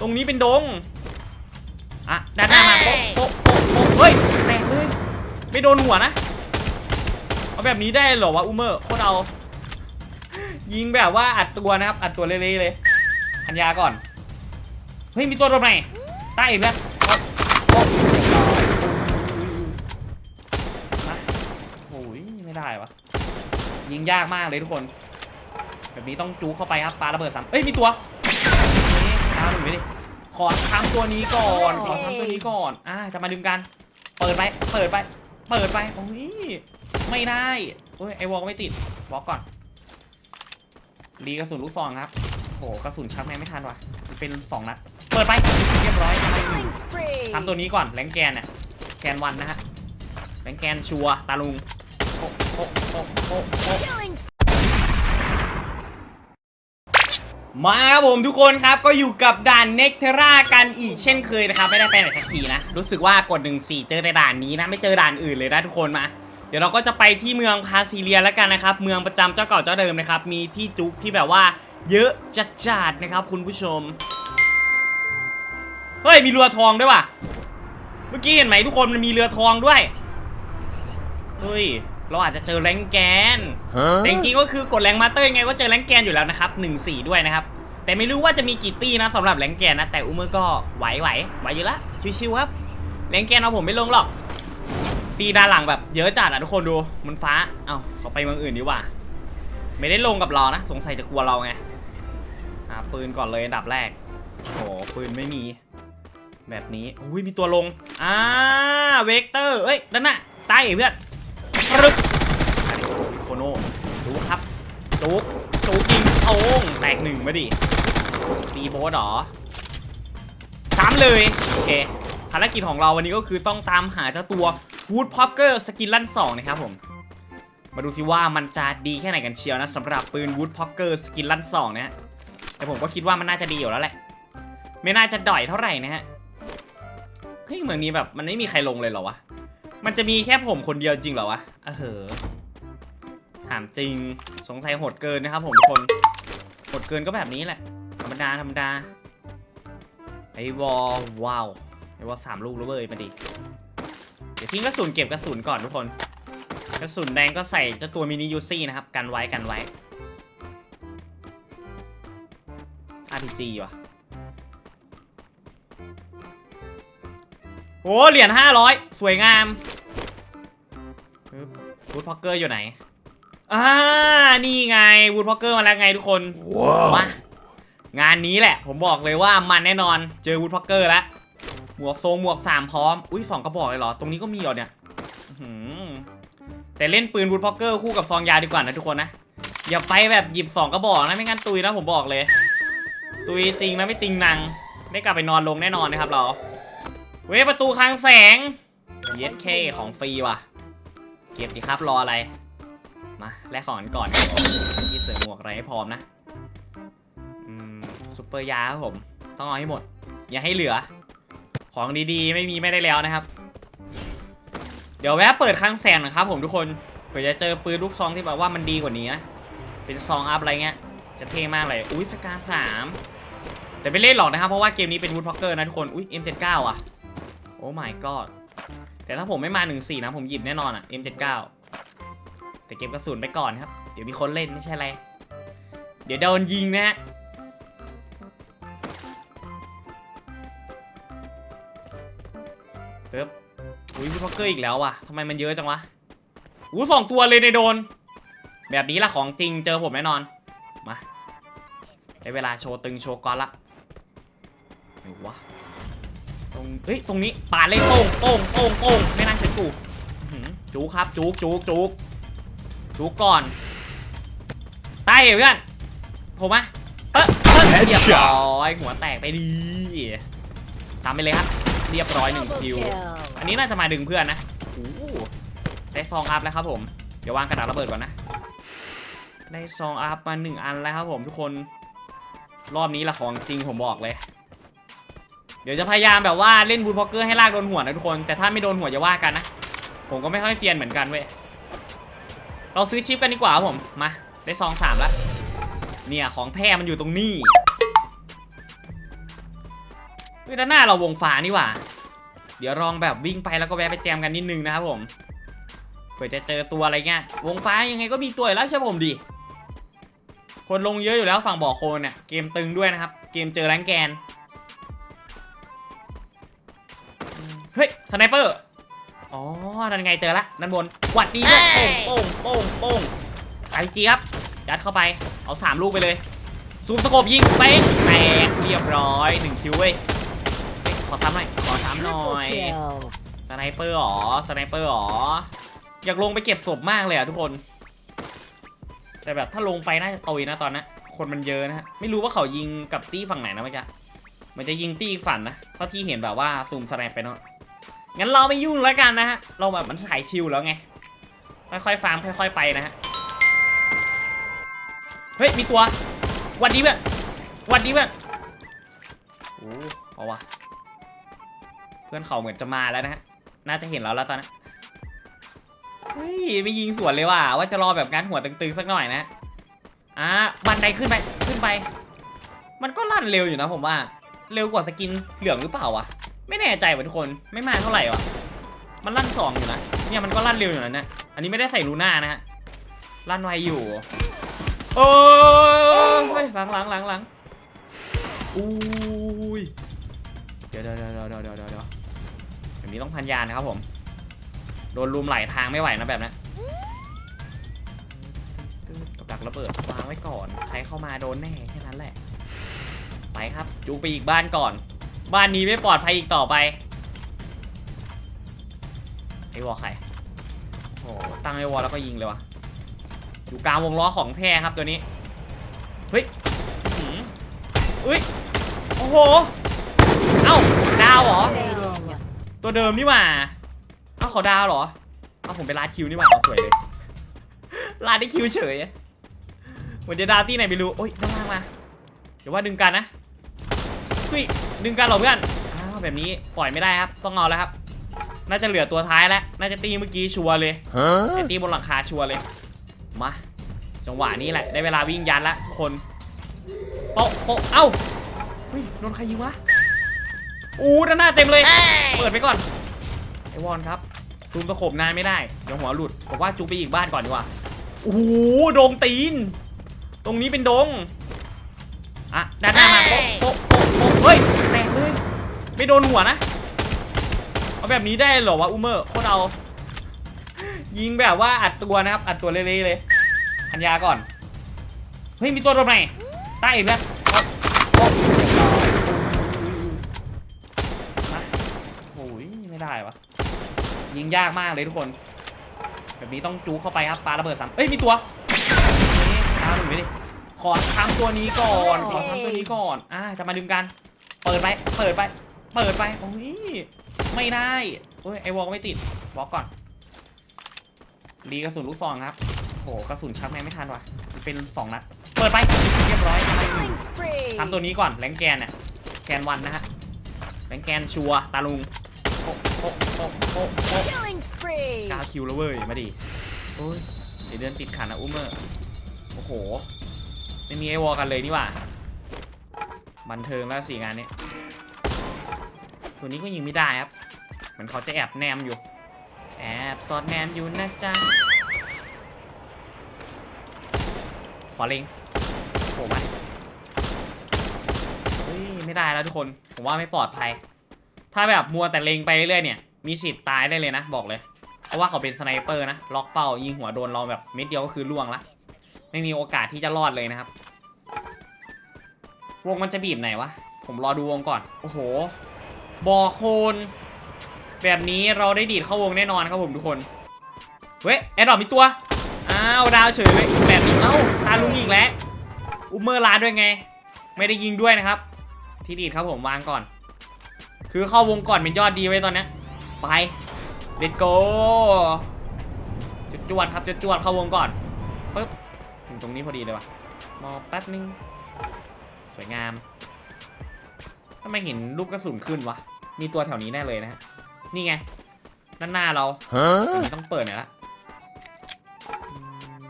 ตรงนี้เป็นดง อะด้านหน้ามาโป๊ะโป๊ะโป๊ะโป๊ะเฮ้ยแตกเลยไม่โดนหัวนะ เอาแบบนี้ได้เหรอวะอูเมอร์โคตรเอา ยิงแบบว่าอัดตัวนะครับ อัดตัวเละๆเลยพันยาก่อน เฮ้ยมีตัวโดนไหนใต้อีกแล้วโป๊ะโป๊ะนะโอ้ยไม่ได้วะยิงยากมากเลยทุกคน แบบนี้ต้องจูเข้าไปครับปาระเบิดสามเอ้ยมีตัวนี่ดาว หนึ่งไปดิขอทำตัวนี้ก่อนขอทำตัวนี้ก่อนอ่าจะมาดึงกัน เปิดไปเปิดไป เปิดไปโอ้ยไม่ได้โอ้ยไอวอลไม่ติดบล็อกก่อนรีกระสุนลูกซองครับโหกระสุนชักแม่งไม่ทันว่ะเป็นสองนัดเปิดไปเรียบร้อยทำไปหนึ่ง Killing spree. ทำตัวนี้ก่อนแรงแกนเนี่ยแกนวันนะฮะแรงแกนชัวร์ตาลุงโอ๊ะโอ๊ะโอ๊ะโอ๊ะโอ๊ะ Killing มาครับผมทุกคนครับก็อยู่กับด่านเน็กเทรากันอีกเช่นเคยนะครับ ไม่ได้ไปไหนสักทีนะ รู้สึกว่ากด 1 4 เจอแต่ด่านนี้นะ ไม่เจอด่านอื่นเลยนะทุกคนมา เดี๋ยวเราก็จะไปที่เมืองพาซิเลียแล้วกันนะครับ เมืองประจำเจ้าเก่าเจ้าเดิมนะครับ มีที่จุกที่แบบว่า เยอะจัดจัดนะครับ คุณผู้ชมเฮ้ยมีเรือทองด้วยว่ะเมื่อกี้เห็นไหมทุกคนมันมีเรือทองด้วยเฮ้ย เราอาจจะเจอแรงแกนแต่จริงๆก็คือกดแรงมาสเตอร์ยังไงก็เจอแรงแกนอยู่แล้วนะครับ1 4 ด้วยนะครับ แต่ไม่รู้ว่าจะมีกี่ตี้นะสำหรับแรงแกนนะ แต่อุมเมอร์ก็ไหวไหวไหวอยู่ละชิวๆครับแรงแกนเอาผมไม่ลงหรอก ตีด้านหลังแบบเยอะจัดอะทุกคนดูมันฟ้าเอ้าเขาไปเมืองอื่นดีกว่า ไม่ได้ลงกับเรานะ สงสัยจะกลัวเราไงอ่าปืนก่อนเลยอันดับแรกโอ้โหปืนไม่มี แบบนี้อุ้ยมีตัวลงอ่าเวกเตอร์เอ้ยนั่นน่ะใต้เพื่อนรึก โคโน่ดูครับจุกจุกยิงโอ่งแตกหนึ่งมาดิซีโบสหรอสามเลย โอเค ภารกิจของเราวันนี้ก็คือต้องตามหาเจ้าตัว Wood p o c k e r สกินลั่นสองนะครับผม มาดูสิว่ามันจะดีแค่ไหนกันเชียวนะสำหรับปืน Wood p o c k e r สกินลั่นสองนะฮะแต่ผมก็คิดว่ามันน่าจะดีอยู่แล้วแหละ ไม่น่าจะด่อยเท่าไหร่นะฮะเฮ้ยเหมือนนี้แบบมันไม่มีใครลงเลยเหรอวะมันจะมีแค่ผมคนเดียวจริงเหรอวะเออ ถามจริงสงสัยโหดเกินนะครับผมทุกคนโหดเกินก็แบบนี้แหละธรรมดาธรรมดาไอวอลว้าวไอวอลสามลูกแล้วเว้ยมาดิเดี๋ยวทิ้งกระสุนเก็บกระสุนก่อนทุกคน กระสุนแดงก็ใส่เจ้าตัวมินิยูซี่นะครับ กันไว้กันไว้ RPG ว่ะโอ้เหรียญ500สวยงามวูดพ็อกเกอร์อยู่ไหน อ่านี่ไงวูดพ็อกเกอร์มาแล้วไงทุกคนมางานนี้แหละ ผมบอกเลยว่ามันแน่นอนเจอวูดพ็อกเกอร์แล้วหมวกทรงหมวกสามพร้อม อุ้ยสองกระบอกเลยเหรอ ตรงนี้ก็มีเหรอเนี่ยอื้อหือแต่เล่นปืนวูดพ็อกเกอร์คู่กับซองยาดีกว่านะทุกคนนะ อย่าไปแบบหยิบสองกระบอกนะไม่งั้นตุยนะผมบอกเลย ตุยจริงนะไม่ติงนัง ได้กลับไปนอนลงแน่นอนนะครับเรา เว้ยประตูคลังแสง เย็ดเคของฟรีว่ะ เก็บดีครับรออะไร มาแลกของกันก่อนที่เสริมหมวกอะไรให้พร้อมนะอืมซุปเปอร์ยาครับผม ต้องเอาให้หมด อย่าให้เหลือ ของดีๆ ไม่มีไม่ได้แล้วนะครับ เดี๋ยวแวะเปิดคลังแสงนะครับผมทุกคนเผื่อจะเจอปืนลูกซองที่แบบว่ามันดีกว่านี้นะเป็นซองอัพอะไรเงี้ยจะเท่มากเลย อุ้ยสกาสามแต่ไม่เล่นหรอกนะครับ เพราะว่าเกมนี้เป็นวูดพ็อกเกอร์นะทุกคน อุ้ย M79 อะ โอ้ my god แต่ถ้าผมไม่มา 1-4 นะ ผมหยิบแน่นอนอะ M79 แต่เก็บกระสุนไปก่อนครับ เดี๋ยวมีคนเล่นไม่ใช่อะไร เดี๋ยวโดนยิงนะฮะปึ๊บอุ้ยพี่พ็อกเกอร์อีกแล้วว่ะทำไมมันเยอะจังวะอู้สองตัวเลยในโดน แบบนี้ละของจริงเจอผมแน่นอน มาได้เวลาโชว์ตึงโชว์ก้อนละไหนวะตรงเฮ้ย ตรงนี้ปาดเลยโป้งโป้งโป้งโป้งไม่น่าใช่กูอื้อหือจูครับจูกจูกจูก ดูก่อนใต้เพื่อนผมอะเออเออเรียบร้อยหัวแตกไปดีซ้ำไปเลยครับ เรียบร้อยหนึ่ง double คิว kill. อันนี้น่าจะมาดึงเพื่อนนะโอ้โหได้ซองอัพแล้วครับผม เดี๋ยววางกระดาษระเบิดก่อนนะ ได้ซองอัพมาหนึ่งอันแล้วครับผมทุกคน รอบนี้ละของจริงผมบอกเลย เดี๋ยวจะพยายามแบบว่าเล่นบูทพ็อกเกอร์ให้ลากโดนหัวนะทุกคน แต่ถ้าไม่โดนหัวอย่าว่ากันนะ ผมก็ไม่ค่อยเซียนเหมือนกันเว้ย เราซื้อชิปกันดีกว่าผม มา ได้ซองสามแล้ว เนี่ยของแท้มันอยู่ตรงนี้เฮ้ยด้านหน้าเราวงฟ้านี่หว่า เดี๋ยวลองแบบวิ่งไปแล้วก็แวะไปแจมกันนิดนึงนะครับผม เผื่อจะเจอตัวอะไรเงี้ย วงฟ้ายังไงก็มีตัวแล้วใช่ผมดิ คนลงเยอะอยู่แล้วฝั่งบ่อโคลนเนี่ย เกมตึงด้วยนะครับ เกมเจอแรงแกน เฮ้ย สไนเปอร์ อ๋อ นั่นไงเจอละด้านบนหวัดดีด้วยโป้งโป้งโป้งโป้งไอจีครับยัดเข้าไป เอาสามลูกไปเลย ซูมสโคบยิงเป๊ะแตกเรียบร้อยหนึ่งคิวเว้ยเฮ้ยขอซ้ำหน่อย ขอซ้ำหน่อย สไนเปอร์หรอ สไนเปอร์หรอ อยากลงไปเก็บศพมากเลยอะทุกคน แต่แบบถ้าลงไปน่าจะตุยนะตอนนั้นคนมันเยอะนะฮะ ไม่รู้ว่าเขายิงกับตี้ฝั่งไหนนะเมื่อกี้มันจะยิงตี้อีกฝั่งนะ เพราะที่เห็นแบบว่าซูมสไนไปเนาะ งั้นเราไม่ยุ่งแล้วกันนะฮะ เราแบบมันสายชิลแล้วไง ค่อยๆฟาร์มค่อย ๆ ไปนะฮะ เฮ้ย มีตัวหวันดีเพื่อนหวันดีเพื่อนโอ้เอาวะ เพื่อนเขาเหมือนจะมาแล้วนะฮะ น่าจะเห็นเราแล้วตอนนี้เฮ้ยไม่ยิงสวนเลยว่ะ ว่าจะรอแบบงานหัวตึงๆสักหน่อยนะ อะบันไดขึ้นไป ขึ้นไป มันก็ลั่นเร็วอยู่นะผมว่า เร็วกว่าสกินเหลืองหรือเปล่าวะ ไม่แน่ใจว่ะทุกคนไม่มากเท่าไหร่วะมันลั่นสองอยู่นะเนี่ยมันก็ลั่นเร็วอยู่นะเนี่ยอันนี้ไม่ได้ใส่ลูน่านะฮะลั่นไวอยู่โอ้ยหลังหลังหลังหลังอุ้ยเดี๋ยวเดี๋ยวเดี๋ยวเดี๋ยวเดี๋ยวเดี๋ยวแบบนี้ต้องพันยานะครับผมโดนลุมไหลทางไม่ไหวนะแบบนั้นกับดักระเบิดวางไว้ก่อน ใครเข้ามาโดนแน่แค่นั้นแหละ ไปครับ จูงไปอีกบ้านก่อน บ้านนี้ไม่ปลอดภัยอีกต่อไปไอ้วอลใครโอ้โหตั้งไอ้วอลแล้วก็ยิงเลยวะอยู่กลางวงล้อของแท้ครับตัวนี้เฮ้ยอุ้ยโอ้โหเอ้าดาวเหรอตัวเดิมนี่หว่าเอ้าขาดาวเหรอเอ้าผมไปลาดคิวนี่หว่าเอาสวยเลยลาดได้คิวเฉยเหมือนจะดาวที่ไหนไม่รู้โอ๊ยด้านล่างมาเดี๋ยวว่าดึงกันนะ เฮ้ยดึงกันเหรอเพื่อนอ้าวแบบนี้ปล่อยไม่ได้ครับ ต้องเอาแล้วครับ น่าจะเหลือตัวท้ายแล้ว น่าจะตีเมื่อกี้ชัวร์เลย Huh? ไอตีบนหลังคาชัวร์เลย มา จังหวะนี้แหละ ได้เวลาวิ่งยันละทุกคนโป๊ะโป๊ะเอ้าเฮ้ยโดนใครยิงวะอู้ด้านหน้าเต็มเลย เปิดไปก่อน ไอวอนครับซูมตะขบนานไม่ได้ เดี๋ยวหัวหลุดผมว่าจูไปอีกบ้านก่อนดีกว่าโอ้โหโดงตีน ตรงนี้เป็นดง อะ ด้านหน้ามาโป๊ะโป๊ะโป๊ะโป๊ะเฮ้ยแตกเลยไม่โดนหัวนะ เอาแบบนี้ได้เหรอวะอูเมอร์โคตรเอายิงแบบว่าอัดตัวนะครับ อัดตัวเละๆเลยพันยาก่อน เฮ้ยมีตัวโดนไหนใต้อีกแล้วเอาเอโอ้ยไม่ได้วะยิงยากมากเลยทุกคน แบบนี้ต้องจูเข้าไปครับปาระเบิดสามเอ้ยมีตัวนี่ดาวหนึ่งไปดิขอทำตัวนี้ก่อน ขอทำตัวนี้ก่อน อ่าจะมาดึงกัน เปิดไป เปิดไป เปิดไป โอ้ย ไม่ได้เอ้ย ไอวอลไม่ติดวอลก่อน รีกระสุนลูกซองครับ โห กระสุนชักแม่งไม่ทันว่ะ เป็นสองนัด เปิดไป เรียบร้อยทำตัวนี้ก่อน แรงแกนเนี่ยแกนวันนะฮะ แรงแกนชัว ตาลุงโป๊ะโป๊ะโป๊ะโป๊ะโป๊ะ Killing spree. กาคิวแล้วเว้ย มาดิโอ้ยเดี๋ยวเดินติดขันนะอุ้มเมอร์โอ้โห ไม่มีไอวอลกันเลยนี่หว่า บันเทิงแล้วสี่งานนี้ ตัวนี้ก็ยิงไม่ได้ครับ เหมือนเขาจะแอบแนมอยู่ แอบสอดแนมอยู่นะจ๊ะ ขอเล็งโผล่มาเฮ้ยไม่ได้แล้วทุกคน ผมว่าไม่ปลอดภัย ถ้าแบบมัวแต่เล็งไปเรื่อยๆเนี่ย มีสิทธิ์ตายได้เลยนะ บอกเลย เพราะว่าเขาเป็นสไนเปอร์นะ ล็อกเป้ายิงหัวโดนเราแบบเม็ดเดียวก็คือล่วงละ ไม่มีโอกาสที่จะรอดเลยนะครับ วงมันจะบีบไหนวะ ผมรอดูวงก่อน โอ้โห บอโคน แบบนี้เราได้ดีดเข้าวงแน่นอนครับผมทุกคนเฮ้ยแอดดอปมีตัว อ้าวดาวเฉยเลยแบบนี้เอ้าตาลุงอีกแล้ว อุมเมอร์ลาด้วยไง ไม่ได้ยิงด้วยนะครับ ที่ดีดครับผมวางก่อน คือเข้าวงก่อนเป็นยอดดีไว้ตอนนี้ ไป let's go จุดจวดครับจุดจวดเข้าวงก่อนปึ๊บถึงตรงนี้พอดีเลยวะมอแป๊บนึง สวยงามทำไมเห็นลูกกระสุนขึ้นวะ มีตัวแถวนี้แน่เลยนะฮะ นี่ไง ด้านหน้าเรา Huh? อันนี้ต้องเปิดหน่อยละอืม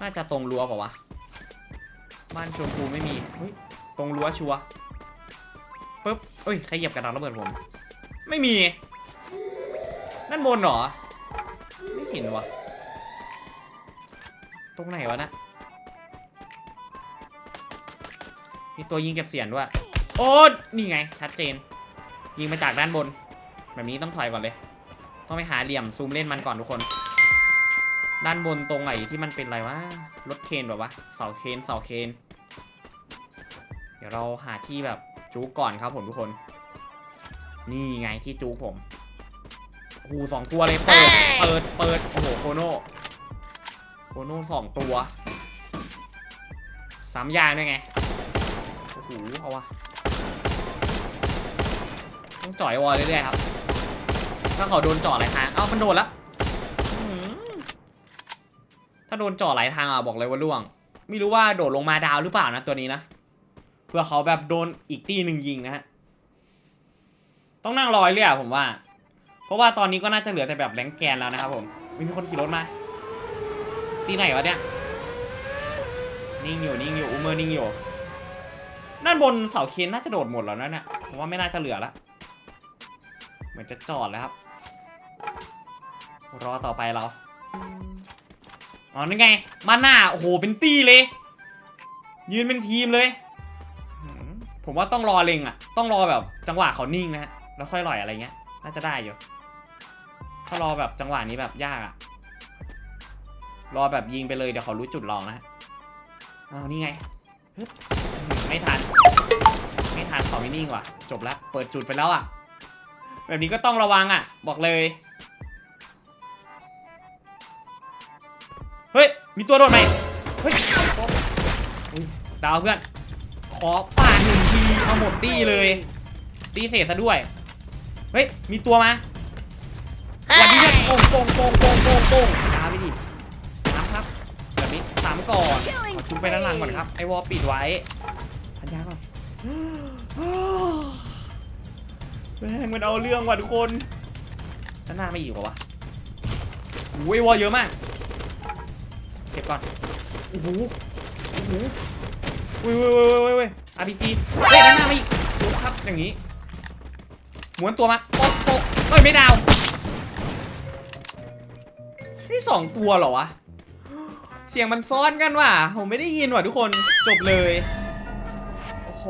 น่าจะตรงรั้วเปล่าวะ บ้านชมพูไม่มีเฮ้ยตรงรั้วชัวร์ปุ๊บเอ้ย ใครเหยียบกระดาษระเบิดผม ไม่มี ด้านบนเหรอ ไม่เห็นวะ ตรงไหนวะนะ มีตัวยิงเก็บเสียงด้วย โอ้นี่ไง ชัดเจน ยิงมาจากด้านบน แบบนี้ต้องถอยก่อนเลย ต้องไปหาเหลี่ยมซูมเล่นมันก่อนทุกคน ด้านบนตรงไหนที่มันเป็นอะไรวะ รถเคนแบบวะ เสาเคนเสาเคน เดี๋ยวเราหาที่แบบจูก่อนครับผมทุกคน นี่ไงที่จูผมโอ้โหสองตัวเลยเปิด เปิด เปิด โอ้โห โคโน่โคโน่สองตัวสามยางด้วยไง โอ้โหเอาวะต้องจ่อยวอลเรื่อยๆครับ ถ้าเขาโดนจ่อหลายทางเอ้ามันโดนแล้วถ้าโดนจ่อหลายทางอะบอกเลยว่าล่วง ไม่รู้ว่าโดดลงมาดาวหรือเปล่านะตัวนี้นะเพื่อเขาแบบโดนอีกตีหนึ่งยิงนะฮะต้องนั่งรอยเรื่อยผมว่า เพราะว่าตอนนี้ก็น่าจะเหลือแต่แบบแรงแกนแล้วนะครับผมมีคนขี่รถมา ตีไหนวะเนี่ยนิ่งอยู่นิ่งอยู่อูเมอร์นิ่งอยู่ ด้านบนเสาเคนน่าจะโดดหมดแล้วนะเนี่ยผมว่าไม่น่าจะเหลือละเหมือนจะจอดแล้วครับ รอต่อไปเราอ๋อนี่ไงมาหน้าโอ้โหเป็นตีเลย ยืนเป็นทีมเลย ผมว่าต้องรอเล็งอะ ต้องรอแบบจังหวะเขานิ่งนะฮะแล้วค่อยลอยอะไรเงี้ย น่าจะได้อยู่ถ้ารอแบบจังหวะนี้แบบยากอะ รอแบบยิงไปเลยเดี๋ยวเขารู้จุดลองนะฮะอ้าวนี่ไง ไม่ทัน ไม่ทันเขาไม่นิ่งว่ะ จบแล้วเปิดจุดไปแล้วอะ แบบนี้ก็ต้องระวังอะ บอกเลย เฮ้ย มีตัวโดดไหมเฮ้ยดาวเพื่อน ขอป่าหนึ่งทีเอาหมดตี้เลย ตีเศษซะด้วย เฮ้ย มีตัวมาวันนี้เนี่ยโป่งโป่งโป่งโป่งโป่งโป่งดาวไปดิสามครับ แบบนี้สามก่อนขอชุบไปด้านหลังก่อนครับ ไอวอลปิดไว้ นยาก่อนแม่งมันเอาเรื่องว่ะทุกคนด้านหน้าไม่อีกเหรอวะโอ้ยวอลเยอะมาก เก็บก่อนโอ้โหโอ้โหอุ้ยอุ้ยอุ้ยอุ้ยอุ้ยอาร์พีจีเฮ้ยด้านหน้ามาอีกดูครับอย่างนี้ม้วนตัวมาโป๊ะโป๊ะเฮ้ยไม่ดาวนี่สองตัวเหรอวะ เสียงมันซ้อนกันว่ะ ผมไม่ได้ยินว่ะทุกคน จบเลยโอ้โห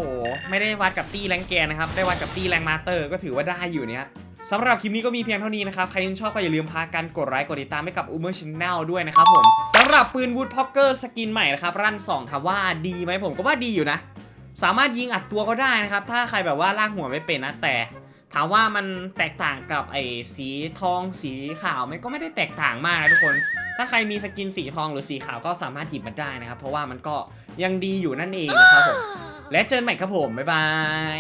ไม่ได้วัดกับตี้แรงแกนะครับ ได้วัดกับตี้แรงมาเตอร์ก็ถือว่าได้อยู่เนี่ยสำหรับคลิปนี้ก็มีเพียงเท่านี้นะครับ ใครยังชอบก็อย่าลืมพากันกดไลค์กดติดตามให้กับ u m e r Channel ด้วยนะครับผมสำหรับปืน Wood Poker สกินใหม่นะครับ รั่น 2ถามว่าดีไหมผมก็ว่าดีอยู่นะ สามารถยิงอัดตัวก็ได้นะครับ ถ้าใครแบบว่าลากหัวไม่เป็นนะแต่ ถามว่ามันแตกต่างกับไอ้สีทองสีขาวมันก็ไม่ได้แตกต่างมากนะทุกคน ถ้าใครมีสกินสีทองหรือสีขาวก็สามารถหยิบมาได้นะครับ เพราะว่ามันก็ยังดีอยู่นั่นเองนะครับผมและเจอกันใหม่ครับผมบ๊ายบาย